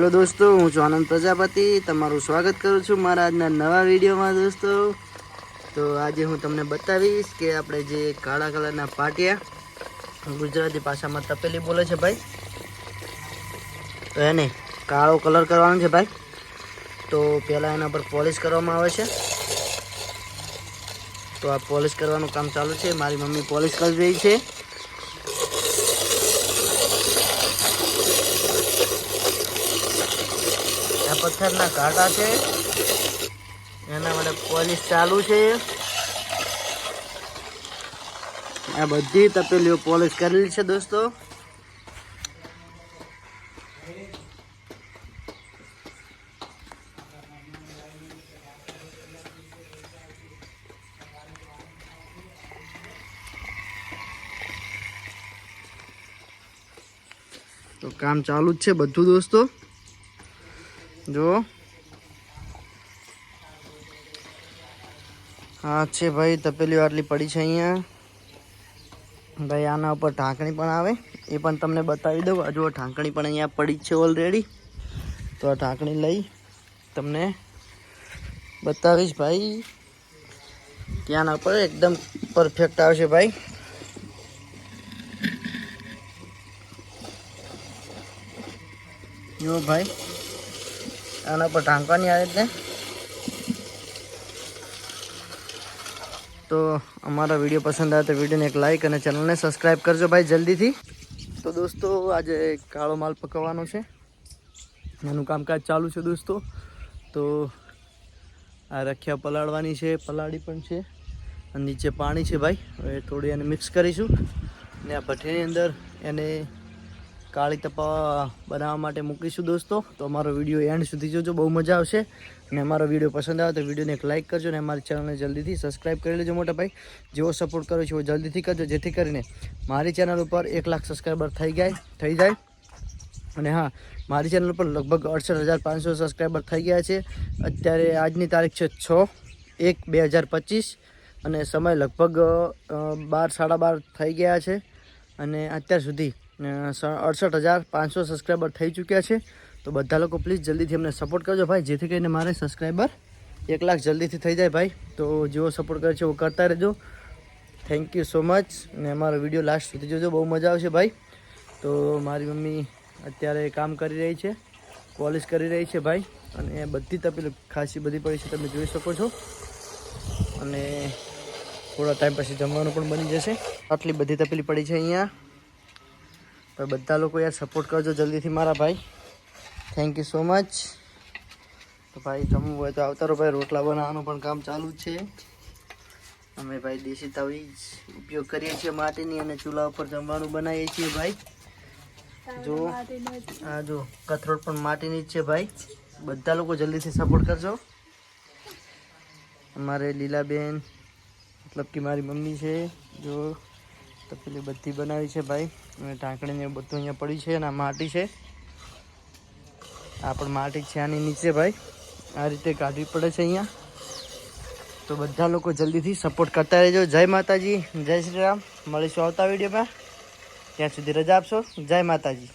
Hello દોસ્તો, હું છું આનંદ પ્રજાપતિ. તમારું સ્વાગત કરું છું મારા આજના નવા વિડીયોમાં દોસ્તો. તો આજે હું તમને બતાવીશ કે આપણે જે કાળા કલરના પાટિયા ગુજરાતી ભાષામાં તપેલી બોલે છે ભાઈ. તો એને કાળો કલર કરવાનો છે ભાઈ. તો પહેલાં એના પર પોલિશ કરવામાં આવે છે. તો આ પોલિશ કરવાનું કામ ચાલુ છે. મારી મમ્મી પોલિશ કરી રહી છે. આ પથ્થરના કાંટા છે. એના માટે પોલીસ ચાલુ છે. આ બધી તપેલીઓ પોલીસ કરેલી છે દોસ્તો. તો કામ ચાલુ જ છે બધું દોસ્તો. જો. હા, છે ભાઈ તપેલીઓ આટલી પડી છે અહીંયા. ભાઈ, આના ઉપર ઢાંકણી પણ આવે. એ પણ તમને બતાવી દઉં. આ જુઓ, ઢાંકણી પણ અહીંયા પડી છે ઓલરેડી તો આ ઢાંકણી લઈ તમને બતાવીશ ભાઈ. ત્યાંના ઉપર એકદમ પરફેક્ટ આવશે ભાઈ. જો ભાઈ આના પર ઢાંકવાની આવે એટલે તો અમારા વીડિયો પસંદ આવે તો વિડીયોને એક લાઈક અને ચેનલને સબસ્ક્રાઈબ કરજો ભાઈ જલ્દીથી. તો દોસ્તો, આજે કાળો માલ પકવવાનો છે. એનું કામકાજ ચાલુ છે દોસ્તો. તો આ રખિયા પલાળવાની છે, પલાળી પણ છે. અને નીચે પાણી છે ભાઈ. હવે થોડી એને મિક્સ કરીશું. ને આ ભઠ્ઠીની અંદર એને કાળી તપા બનાવવા માટે મૂકીશું દોસ્તો. તો અમારો વીડિયો એન્ડ સુધી જોજો, બહુ મજા આવશે. અને અમારો વીડિયો પસંદ આવે તો વિડીયોને એક લાઇક કરજો અને અમારી ચેનલને જલ્દીથી સબસ્ક્રાઈબ કરી લેજો મોટા ભાઈ. જેવો સપોર્ટ કરો છો એવો જલ્દીથી કરજો, જેથી કરીને મારી ચેનલ ઉપર એક લાખ સબસ્ક્રાઈબર થઈ જાય થઈ જાય. અને હા, મારી ચેનલ પર લગભગ અડસઠ હજાર પાંચસો સબસ્ક્રાઈબર થઈ ગયા છે. અત્યારે આજની તારીખ છે છ એક બે હજાર પચીસ અને સમય લગભગ બાર, સાડા બાર થઈ ગયા છે. અને અત્યાર સુધી અડસઠ હજાર પાંચસો સબસ્ક્રાઈબર થઈ ચૂક્યા છે. તો બધા લોકો પ્લીઝ જલ્દીથી અમને સપોર્ટ કરજો ભાઈ. જેથી કરીને મારે સબસ્ક્રાઈબર એક લાખ જલ્દીથી થઈ જાય ભાઈ. તો જેવો સપોર્ટ કરે છે એવો કરતા રહેજો. થેન્ક યુ સો મચ અને અમારો વીડિયો લાસ્ટ સુધી જોજો. બહુ મજા આવશે ભાઈ. તો મારી મમ્મી અત્યારે કામ કરી રહી છે. પોલિશ કરી રહી છે ભાઈ. અને બધી તપેલી ખાસી બધી પડી છે, તમે જોઈ શકો છો. અને થોડા ટાઈમ પછી જમવાનું પણ બની જશે. આટલી બધી તપેલી પડી છે અહીંયા. તો બધા લોકો યાર સપોર્ટ કરજો જલ્દીથી મારા ભાઈ. થેન્ક યુ સો મચ તો ભાઈ જમવું હોય તો આવતા રહો ભાઈ, રોટલા બનાવવાનું પણ કામ ચાલુ છે. અમે ભાઈ દેશી તવી જ ઉપયોગ કરીએ છીએ માટીની અને ચૂલા ઉપર જમવાનું બનાવીએ છીએ ભાઈ. જો, આ જો, કથરોટ પણ માટીની જ છે ભાઈ. બધા લોકો જલ્દીથી સપોર્ટ કરજો. અમારે લીલાબેન, મતલબ કે મારી મમ્મી છે, જો. તપેલી બધી બનાવી છે ભાઈ. અને ઢાંકણીને બધું અહીંયા પડ્યું છે અને આ માટી છે. આ પણ માટી છે આની નીચે ભાઈ. આ રીતે કાઢવી પડે છે અહીંયા. તો બધા લોકો જલ્દીથી સપોર્ટ કરતા રહેજો. જય માતાજી. જય શ્રી રામ. મળીશું આવતા વિડીયોમાં. ત્યાં સુધી રજા આપશો. જય માતાજી.